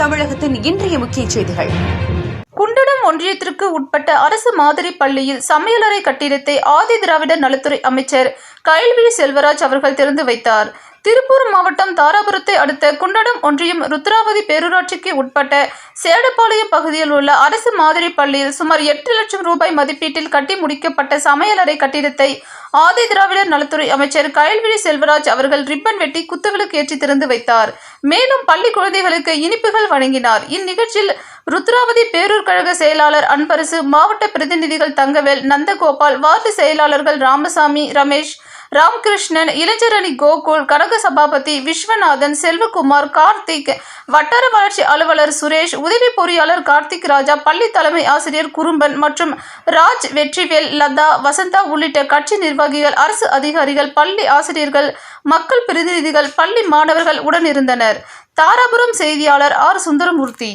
தமிழகத்தின் இன்றைய முக்கிய செய்திகள். குண்டடம் ஒன்றியத்திற்கு உட்பட்ட அரசு மாதிரி பள்ளியில் சமையலறை கட்டிடத்தை ஆதி திராவிடர் நலத்துறை அமைச்சர் கயல்விழி செல்வராஜ் அவர்கள் திறந்து வைத்தார். திருப்பூர் மாவட்டம் தாராபுரத்தை அடுத்த குண்டடம் ஒன்றியம் ருத்ராவதி பேரூராட்சிக்கு உட்பட்ட சேடப்பாளையம் பகுதியில் உள்ள அரசு மாதிரி பள்ளியில் சுமார் எட்டு லட்சம் ரூபாய் மதிப்பீட்டில் கட்டி முடிக்கப்பட்ட சமையலறை கட்டிடத்தை ஆதி திராவிடர் நலத்துறை அமைச்சர் கயல்விழி செல்வராஜ் அவர்கள் ரிப்பன் வெட்டி குத்துவிளக்கு ஏற்றி திறந்து வைத்தார். மேலும் பள்ளி குழந்தைகளுக்கு இனிப்புகள் வழங்கினார். இந்நிகழ்ச்சியில் ருத்ராவதி பேரூர் கழக செயலாளர் அன்பரசு மாவட்ட பிரதிநிதிகள் தங்கவேல் நந்தகோபால் வார்டு செயலாளர்கள் ராமசாமி ரமேஷ் ராமகிருஷ்ணன் இளைஞரணி கோகுல் கனக சபாபதி விஸ்வநாதன் செல்வகுமார் கார்த்திக் வட்டார வளர்ச்சி அலுவலர் சுரேஷ் உதவி பொறியாளர் கார்த்திக் ராஜா பள்ளி தலைமை ஆசிரியர் குறும்பன் மற்றும் ராஜ் வெற்றிவேல் லதா வசந்தா உள்ளிட்ட கட்சி நிர்வாகிகள் அரசு அதிகாரிகள் பள்ளி ஆசிரியர்கள் மக்கள் பிரதிநிதிகள் பள்ளி மாணவர்கள் உடனிருந்தனர் தாராபுரம் செய்தியாளர் ஆர். சுந்தரமூர்த்தி.